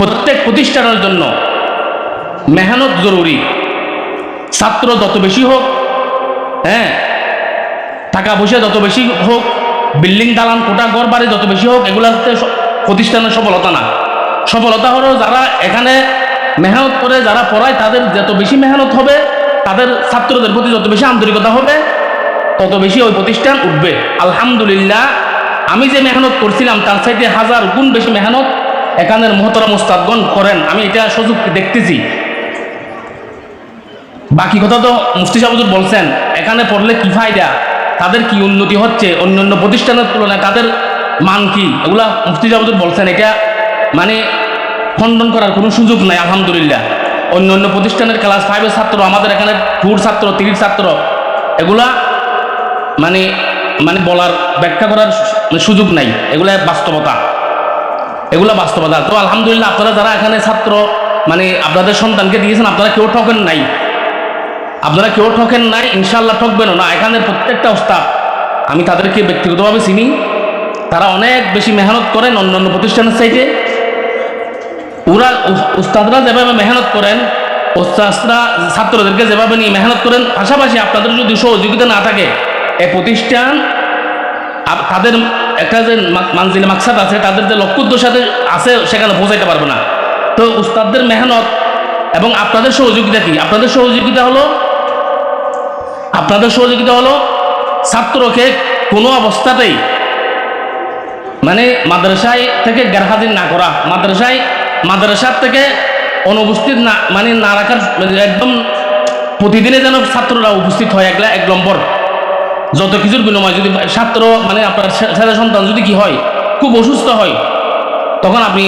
প্রত্যেক প্রতিষ্ঠানের জন্য মেহনত জরুরি। ছাত্র যত বেশি হোক হ্যাঁ টাকা পয়সা যত বেশি হোক, বিল্ডিং দালান, কোটা ঘর বাড়ি যত বেশি হোক, এগুলো হচ্ছে প্রতিষ্ঠানের সফলতা না। সফলতা হলো যারা এখানে মেহনত করে, যারা পড়ায়, তাদের যত বেশি মেহনত হবে, তাদের ছাত্রদের প্রতি যত বেশি আন্তরিকতা হবে, তত বেশি ওই প্রতিষ্ঠান উঠবে। আলহামদুলিল্লাহ, আমি যে মেহনত করছিলাম, তার সাইডে হাজার গুণ বেশি মেহনত এখানের মহতরম উস্তাদগণ করেন। আমি এটা সুযোগ দেখতেছি। বাকি কথা তো মুফতি বলছেন, এখানে পড়লে কি ফায়দা? তাদের কি উন্নতি হচ্ছে? অন্য অন্য প্রতিষ্ঠানের তুলনায় তাদের মান কি? এগুলা মুফতি বলছেন, এটা মানে খণ্ডন করার কোনো সুযোগ নাই, আলহামদুলিল্লাহ। অন্য অন্য প্রতিষ্ঠানের ক্লাস ফাইভের ছাত্র, আমাদের এখানে টুর ছাত্র তিরির ছাত্র, এগুলা মানে মানে বলার, ব্যাখ্যা করার সুযোগ নাই। এগুলা বাস্তবতা। এগুলো বাস্তবতা। তো আলহামদুলিল্লাহ আপনারা যারা এখানে ছাত্র মানে আপনাদের সন্তানকে দিয়েছেন, আপনারা কেউ ঠকেন নাই। আপনারা কেউ ঠকেন নাই ইনশাল্লাহ ঠকবেনও না। এখানে প্রত্যেকটা ওস্তাদ, আমি তাদেরকে ব্যক্তিগতভাবে চিনি, তারা অনেক বেশি মেহনত করেন অন্যান্য প্রতিষ্ঠানের চাইতে। ওরা উস- উস্তাদরা যেভাবে মেহনত করেন, ওস্তাদরা ছাত্রদেরকে যেভাবে নিয়ে মেহনত করেন, পাশাপাশি আপনাদের যদি সহযোগিতা না থাকে, এ প্রতিষ্ঠান তাদের একটা যে মানজিলে মাকসাদ আছে, তাদের যে লক্ষ্য উদ্দেশ্য আছে সেখানে পৌঁছাইতে পারবে না। তো উস্তাদদের মেহনত এবং আপনাদের সহযোগিতা কি? আপনাদের সহযোগিতা হলো, আপনাদের সহযোগিতা হলো ছাত্রকে কোনো অবস্থাতেই মানে মাদ্রাসায় থেকে গেরহাজির না করা, মাদ্রাসায়, মাদ্রাসার থেকে অনুপস্থিত না মানে না রাখার একদম প্রতিদিনে যেন ছাত্ররা উপস্থিত হয় একলা এক নম্বর। যত কিছুর বিনিময় যদি ছাত্র মানে আপনার ছেলে সন্তান যদি কি হয়, খুব অসুস্থ হয়, তখন আপনি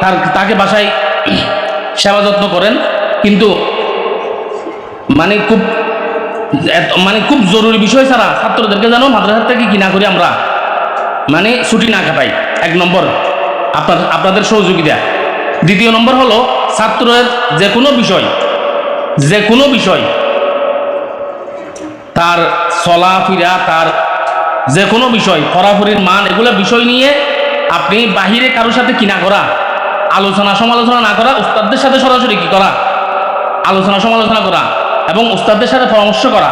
তার, তাকে বাসায় সেবা যত্ন করেন। কিন্তু মানে খুব মানে খুব জরুরি বিষয় ছাড়া ছাত্রদেরকে যেন মাদ্রাসা থেকে কি না করি আমরা মানে ছুটি না কাটাই। এক নম্বর, আপনার, আপনাদের সহযোগিতা। দ্বিতীয় নম্বর হলো, ছাত্রের যে কোনো বিষয়, যে কোনো বিষয় তার চলাফেরা, তার যে কোনো বিষয় পড়াফড়ির মান, এগুলো বিষয় নিয়ে আপনি বাহিরে কারোর সাথে কিনা করা, আলোচনা সমালোচনা না করা, উস্তাদদের সাথে সরাসরি কি করা, আলোচনা সমালোচনা করা এবং উস্তাদদের সাথে পরামর্শ করা।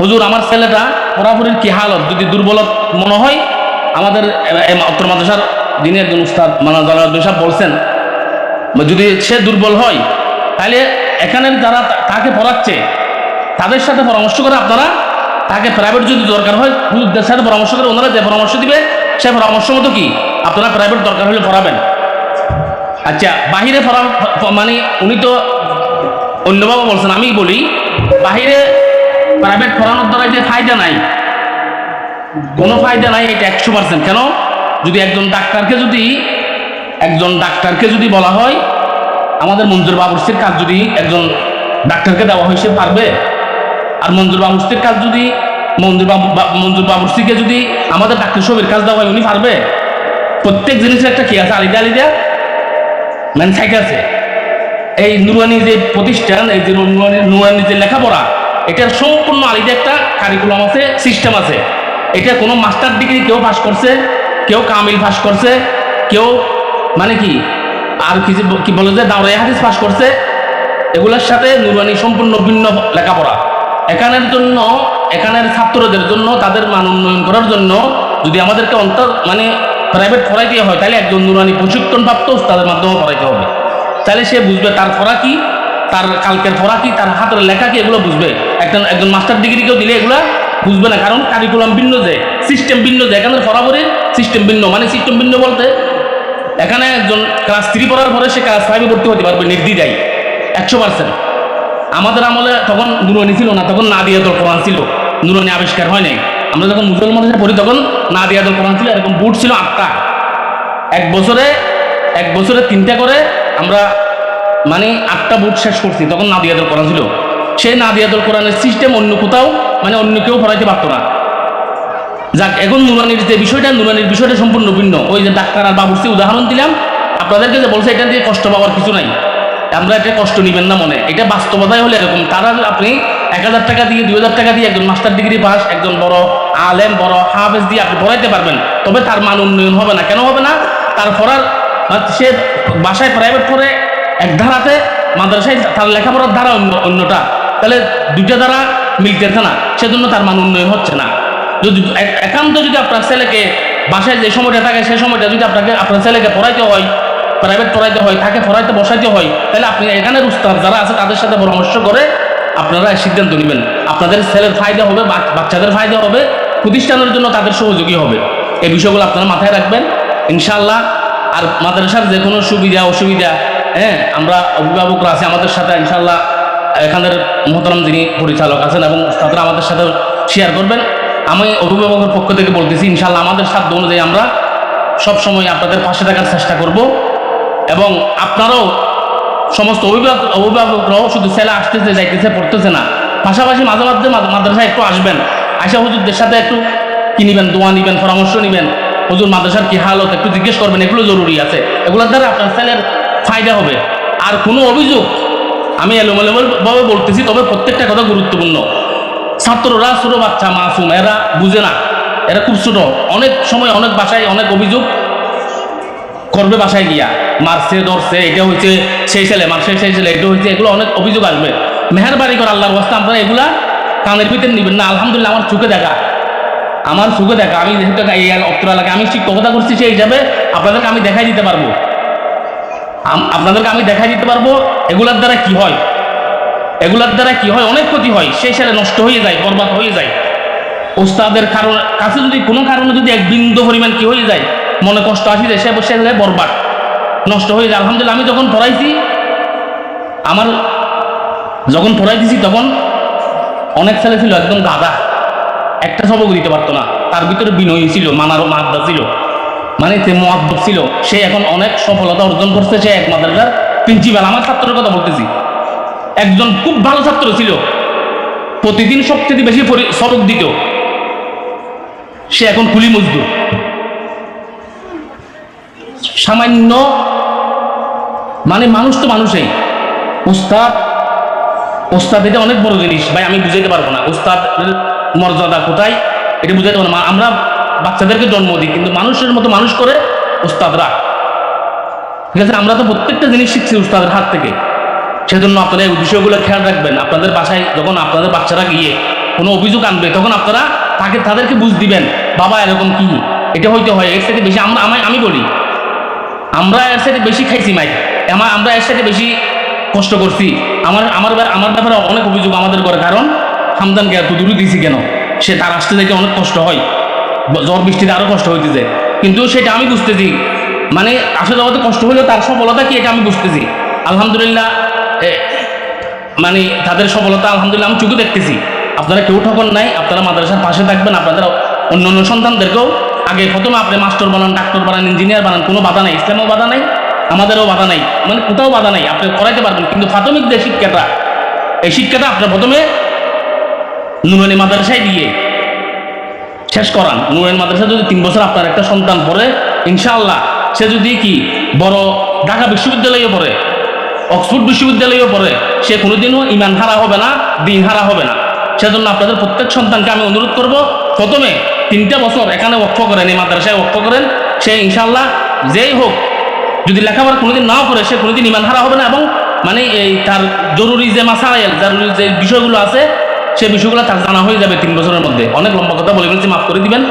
হুজুর, আমার ছেলেটা পড়াফড়ির কি হালত? যদি দুর্বল মনে হয়, আমাদের উত্তর মাদ্রাসার যিনি একজন উস্তাদ মানা জলালুদ্দিন সাহেব বলছেন, যদি সে দুর্বল হয়, তাহলে এখানের যারা তাকে পড়াচ্ছে তাদের সাথে পরামর্শ করে আপনারা তাকে প্রাইভেট যদি দরকার হয় হুজুরদের সাথে পরামর্শ করে ওনারা যে পরামর্শ দিবে, সে পরামর্শ মতো কি? আপনারা প্রাইভেট দরকার হলে পড়াবেন। আচ্ছা বাহিরে মানে উনি তো অন্যভাবে বলছেন, আমি বলি, বাহিরে প্রাইভেট পড়ানোর দ্বারা যে ফায়দা নাই, কোনো ফায়দা নাই, এটা একশো পার্সেন্ট কেন? যদি একজন ডাক্তারকে যদি একজন ডাক্তারকে যদি বলা হয়, আমাদের মঞ্জুর বাবুর্সির কাজ যদি একজন ডাক্তারকে দেওয়া হয়, সে পারবে? আর মঞ্জুর বাবুর্সির কাজ যদি, মঞ্জুর মঞ্জুর বাবুর্সিকে যদি আমাদের ডাক্তার সবির কাজ দেওয়া হয়, উনি পারবে? প্রত্যেক জিনিসের একটা কি আছে? আলিদা আলিদা? মানে সাইড আছে। এই নুরানি যে প্রতিষ্ঠান, এই যে নুরানি নুরানি যে লেখাপড়া এটার সম্পূর্ণ আলিদা একটা কারিকুলাম আছে সিস্টেম আছে। এটা কোনো মাস্টার ডিগ্রি কেউ পাস করছে, কেউ কামিল পাস করছে, কেউ মানে কি, আর কি যে কি বলে যে দাওরাই হাদিস পাস করছে, এগুলোর সাথে নুরানি সম্পূর্ণ ভিন্ন লেখাপড়া। এখানের জন্য, এখানের ছাত্রদের জন্য, তাদের মান উন্নয়ন করার জন্য যদি আমাদেরকে অন্তর মানে প্রাইভেট পড়াইতে হয়, তাহলে একজন নুরানি প্রশিক্ষণপ্রাপ্ত তাদের মাধ্যমে পড়াইতে হবে। তাহলে সে বুঝবে তার পড়া কি, তার কালকের পড়া কি, তার হাতের লেখা কি, এগুলো বুঝবে। একজন একজন মাস্টার ডিগ্রি কেউ দিলে এগুলো বুঝবে না, কারণ কারিকুলাম ভিন্ন যে সিস্টেম ভিন্ন যে এখানে পড়াপড়ির সিস্টেম ভিন্ন মানে সিস্টেম ভিন্ন বলতে এখানে একজন ক্লাস থ্রি পড়ার পরে সে ক্লাস ফাইভে ভর্তি হতে পারবে, নির্দ্বিধায়, একশো পার্সেন্ট আমাদের আমলে তখন নুরানি ছিল না, তখন না দিয়ে কোরআন ছিল। নুরানি আবিষ্কার হয় নাই। আমরা যখন মুসলমানের পড়ি, তখন না দিয়া কোরআন ছিল, এরকম বুট ছিল আটটা। এক বছরে এক বছরে তিনটা করে আমরা মানে আটটা বুট শেষ করছি, তখন নাদিয়াদুল কোরআন ছিল। সেই নাদিয়াদুল কোরআনের সিস্টেম অন্য কোথাও মানে অন্য কেউ পড়াইতে পারতো না। যাক, এখন নুরানির যে বিষয়টা নুরানির বিষয়টা সম্পূর্ণ ভিন্ন। ওই যে ডাক্তার আর বাবুর্সি উদাহরণ দিলাম। আপনাদেরকে যে বলছে, এটা দিয়ে কষ্ট পাওয়ার কিছু নাই। আমরা এটা কষ্ট নিবেন না মনে। এটা বাস্তবতাই হলে এরকম। তারা আপনি এক হাজার টাকা দিয়ে, দুই হাজার টাকা দিয়ে একজন মাস্টার ডিগ্রি পাস একজন বড় আলেম, বড় হাফেজ দিয়ে আপনি পড়াইতে পারবেন। তবে তার মান উন্নয়ন হবে না। কেন হবে না? তার পড়ার সে বাসায় প্রাইভেট পড়ে, এক ধারাতে মাদ্রাসায় তার লেখাপড়ার ধারা অন্য, অন্যটা। তাহলে দুইটা দ্বারা মিলতেছে না। সেজন্য তার মান উন্নয়ন হচ্ছে না। যদি এক- একান্ত যদি আপনার ছেলেকে বাসায় যে সময়টা থাকে সেই সময়টা যদি আপনাকে, আপনার ছেলেকে পড়াইতে হয় প্রাইভেট পড়াইতে হয় তাকে পড়াইতে বসাইতে হয়, তাহলে আপনি এখানের উস্তাদ যারা আছে তাদের সাথে পরামর্শ করে আপনারা সিদ্ধান্ত নেবেন। আপনাদের ছেলের ফায়দা হবে বাচ- বাচ্চাদের ফায়দা হবে, প্রতিষ্ঠানের জন্য তাদের সহযোগী হবে। এই বিষয়গুলো আপনারা মাথায় রাখবেন। ইনশাআল্লাহ আর মাদ্রাসার যে কোনো সুবিধা, অসুবিধা হ্যাঁ আমরা অভিভাবকরা আছে আমাদের সাথে, ইনশাআল্লাহ এখানের মোহতারাম যিনি পরিচালক আছেন এবং তারা আমাদের সাথে শেয়ার করবেন। আমি অভিভাবকের পক্ষ থেকে বলতেছি, ইনশাআল্লাহ আমাদের সাধ্য অনুযায়ী আমরা সব সময় আপনাদের পাশে থাকার চেষ্টা করব। এবং আপনারাও সমস্ত অভিভাবক অভিভাবকরাও শুধু ছেলে আসতেছে, যাইতেছে, পড়তেছে না। পাশাপাশি মাঝে মাঝে মাদ- মাদ্রাসায় একটু আসবেন। আয়সা হুজুরদের সাথে একটু কি নিবেন, দোয়া নিবেন, পরামর্শ নিবেন? হুজুর, মাদ্রাসার কি হালত একটু জিজ্ঞেস করবেন, এগুলো জরুরি আছে। এগুলোর দ্বারা আপনার ছেলের ফায়দা হবে। আর কোনো অভিযোগ আমি এলোমেলোভাবে বলতেছি, তবে প্রত্যেকটা কথা গুরুত্বপূর্ণ। ছাত্ররা, ছোট বাচ্চা, মাসুম, এরা বুঝে না। এরা খুব ছোট। অনেক সময় অনেক বাসায় অনেক অভিযোগ করবে বাসায় গিয়া। মারছে, ধরছে, এটা হচ্ছে সেই ছেলে, মারছে, সেই ছেলে, এটা হচ্ছে এগুলো অনেক অভিযোগ আসবে। মেহরবানি করে আল্লাহর বস্তা আপনারা এগুলা কানের ভিতরে নিবেন না। আলহামদুলিল্লাহ, আমার চোখে দেখা। আমার চোখে দেখা। আমি যেহেতু এই অত্র এলাকায়, আমি শিক্ষকতা করছি সেই হিসাবে আপনাদেরকে আমি দেখাই দিতে পারব। আপনাদেরকে আমি দেখাই দিতে পারব, এগুলার দ্বারা কি হয়? এগুলার দ্বারা কি হয়? অনেক ক্ষতি হয়। সেই ছেলে নষ্ট হয়ে যায়, বরবাদ হয়ে যায়। ওস্তাদের কারণ কাছে যদি কোনো কারণে যদি এক বিন্দু পরিমাণ কি হয়ে যায় মনে কষ্ট আসিলে, সে বসে বরবাদ। নষ্ট হয়ে যায় আলহামদুলিল্লাহ, আমি যখন পড়াইছি, আমার যখন পড়াই দিছি তখন অনেক ছেলে ছিল, একদম গাদা একটা সবক দিতে পারতো না। তার ভিতরে বিনয়ী ছিল মানারও মাদ্দা ছিল। মানে সে মহাদ্দ ছিল। সে এখন অনেক সফলতা অর্জন করছে। সে এক মাদ্রাসার প্রিন্সিপাল আমার ছাত্রের কথা বলতেছি। একজন খুব ভালো ছাত্র ছিল। প্রতিদিন সবচেয়ে বেশি সবক দিত। সে এখন কুলি মজদুর। সামান্য মানে মানুষ তো মানুষই। উস্তাদ উস্তাদ এটা অনেক বড় জিনিস। ভাই, আমি বুঝাইতে পারব না। উস্তাদ মর্যাদা কোথায়? এটা বুঝাইতে পারব না। আমরা বাচ্চাদেরকে জন্ম দিই, কিন্তু মানুষের মতো মানুষ করে উস্তাদরা। ঠিক আছে, আমরা তো প্রত্যেকটা জিনিস শিখছি উস্তাদের হাত থেকে। সেজন্য আপনারা এই বিষয়গুলো খেয়াল রাখবেন। আপনাদের বাসায় যখন আপনাদের বাচ্চারা গিয়ে কোনো অভিযোগ আনবে, তখন আপনারা তাকে, তাদেরকে বুঝ দিবেন, বাবা, এরকম কি? এটা হইতে হয়। এর থেকে বেশি আমরা আমি আমি বলি আমরা এর সাথে বেশি খাইছি মাই আমার আমরা এর সাথে বেশি কষ্ট করছি। আমার আমার আমার ব্যাপারে অনেক অভিযোগ আমাদের করে কারণ হামদানকে এত দূরে দিয়েছি কেন? সে তার আসতে দেখে অনেক কষ্ট হয়। ঝড় বৃষ্টিতে আরও কষ্ট হইতেছে। কিন্তু সেটা আমি বুঝতেছি। মানে আসলে জগতে কষ্ট হলেও তার সফলতা কি, এটা আমি বুঝতেছি। আলহামদুলিল্লাহ মানে তাদের সফলতা আলহামদুলিল্লাহ আমি চোখে দেখতেছি। আপনারা কেউ ঠকন নাই, আপনারা মাদ্রাসার পাশে থাকবেন, আপনাদের অন্য অন্য সন্তানদেরকেও আগে প্রথমে আপনি মাস্টার বানান, ডাক্তার বানান, ইঞ্জিনিয়ার বানান, কোনো বাধা নাই, ইসলামও বাধা নাই, আমাদেরও বাধা নাই মানে কোথাও বাধা নাই, আপনি করাইতে পারবেন। কিন্তু প্রাথমিক যে শিক্ষাটা, এই শিক্ষাটা আপনার প্রথমে নুরানি মাদ্রাসায় দিয়ে শেষ করান। নুরানি মাদ্রাসা যদি তিন বছর আপনার একটা সন্তান পড়ে, ইনশাআল্লাহ সে যদি কি বড় ঢাকা বিশ্ববিদ্যালয়ে পড়ে, অক্সফোর্ড বিশ্ববিদ্যালয়েও পড়ে, সে কোনোদিনও ইমান হারা হবে না, দিন হারা হবে না। সেজন্য আপনাদের প্রত্যেক সন্তানকে আমি অনুরোধ করব, প্রথমে তিনটা বছর এখানে ওয়াক্ফ করেন, এই মাদ্রাসায় ওয়াক্ফ করেন, সে ইনশাল্লাহ যেই হোক, যদি লেখাপড়া কোনোদিন নাও করে, সে কোনোদিন ইমান হারা হবে না এবং মানে এই তার জরুরি যে মাসাইল জরুরি যে বিষয়গুলো আছে, সে বিষয়গুলো তার জানা হয়ে যাবে তিন বছরের মধ্যে। অনেক লম্বা কথা বলে ফেলছি, মাফ করে দিবেন।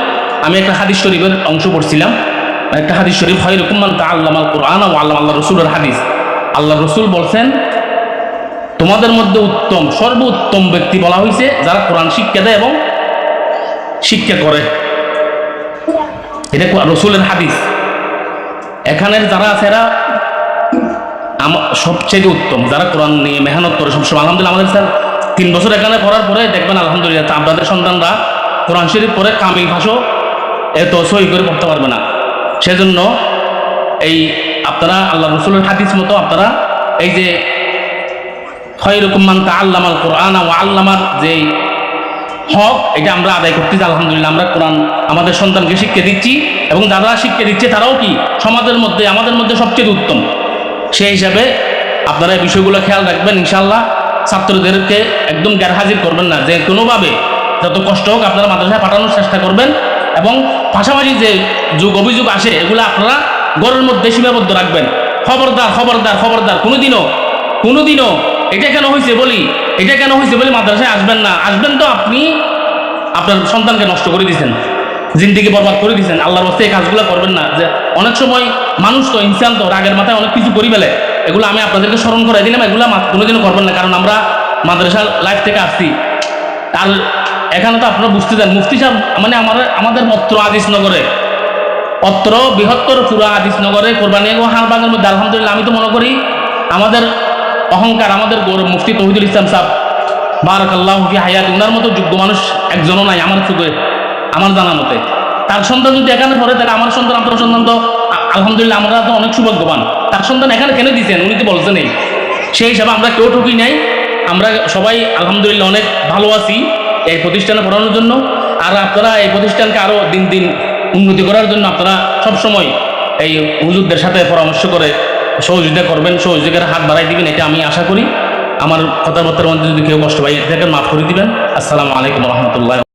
আমি একটা হাদিস শরীফের অংশ পড়ছিলাম। একটা হাদিস শরীফ হয় এরকম তা আল্লাহ কোরআন ও আল্লাহ আল্লাহ রসুলের হাদিস। আল্লাহ রসুল বলছেন, তোমাদের মধ্যে উত্তম, সর্বোত্তম ব্যক্তি বলা হয়েছে যারা কোরআন শিক্ষা দেয় এবং শিক্ষা করে। এটা রসুলের হাদিস। এখানের যারা আছে এরা সবচেয়ে উত্তম। যারা কোরআন নিয়ে মেহনত করে সবসময়। আলহামদুলিল্লাহ, আমাদের স্যার তিন বছর এখানে পড়ার পরে দেখবেন আলহামদুলিল্লাহ আপনাদের সন্তানরা কোরআন শরীফ পরে কামিল ভাষো এত সই করে পড়তে পারবে না। সেজন্য এই আপনারা আল্লাহ রসুলের হাদিস মতো আপনারা এই যে খয়রকম মান তা আল্লামাল কোরআন ও আল্লামার যে হক, এটা আমরা আদায় করতেছি, আলহামদুলিল্লাহ, আমরা কোরআন আমাদের সন্তানকে শিক্ষা দিচ্ছি এবং যারা শিক্ষা দিচ্ছে তারাও কি সমাজের মধ্যে, আমাদের মধ্যে সবচেয়ে উত্তম। সেই হিসাবে আপনারা এই বিষয়গুলো খেয়াল রাখবেন ইনশাল্লাহ ছাত্রদেরকে একদম হাজির করবেন না। যে কোনোভাবে যত কষ্ট হোক আপনারা মাদ্রাসায় পাঠানোর চেষ্টা করবেন এবং পাশাপাশি যে যুগ, অভিযোগ আসে, এগুলো আপনারা ঘরের মধ্যে সীমাবদ্ধ রাখবেন। খবরদার খবরদার খবরদার, কোনোদিনও কোনোদিনও এটা কেন হয়েছে বলি এটা কেন হয়েছে বলে মাদ্রাসায় আসবেন না? আসবেন তো আপনি আপনার সন্তানকে নষ্ট করে দিয়েছেন জিন্দিগি বরবাদ করে দিয়েছেন আল্লাহর বস্তে এই কাজগুলো করবেন না। যে অনেক সময় মানুষ তো ইনসান তো, রাগের মাথায় অনেক কিছু করি ফেলে। এগুলো আমি আপনাদেরকে স্মরণ করে দিলাম, এগুলো কোনোদিনও করবেন না, কারণ আমরা মাদ্রাসা লাইফ থেকে আসছি। আর এখানে তো আপনারা বুঝতে চান মুফতি সাহেব মানে আমার আমাদের পত্র আদিসনগরে, অত্র বৃহত্তর পুরা আদিসনগরে কোরবানি ও হারবাগের মধ্যে, আলহামদুলিল্লাহ, আমি তো মনে করি আমাদের অহংকার আমাদের গৌরব মুফতি তহিদুল ইসলাম সাহেব বারাকাল্লাহ ফি হায়াত, উনার মতো যোগ্য মানুষ একজনও নাই আমার চোখে আমার জানা মতে। তার সন্তান যদি এখানে পড়ে, তাহলে আমার সন্তান, আপনার সন্তান তো আলহামদুলিল্লাহ আমরা তো অনেক সৌভাগ্যবান। তার সন্তান এখানে কেন দিয়েছেন উনি তো বলছেনই সেই হিসাবে আমরা কেউ ঠকি নাই। আমরা সবাই আলহামদুলিল্লাহ অনেক ভালো আছি এই প্রতিষ্ঠানে পড়ানোর জন্য। আর আপনারা এই প্রতিষ্ঠানকে আরও দিন দিন উন্নতি করার জন্য আপনারা সবসময় এই হুজুরদের সাথে পরামর্শ করে সহযোগিতা করবেন, সহযোগিতার হাত বাড়াই দিবেন, এটা আমি আশা করি। আমার কথাবার্তার মধ্যে যদি কেউ কষ্ট পাই এটাকে মাফ করে দিবেন। আসসালামু আলাইকুম রহমতুল্লাহ।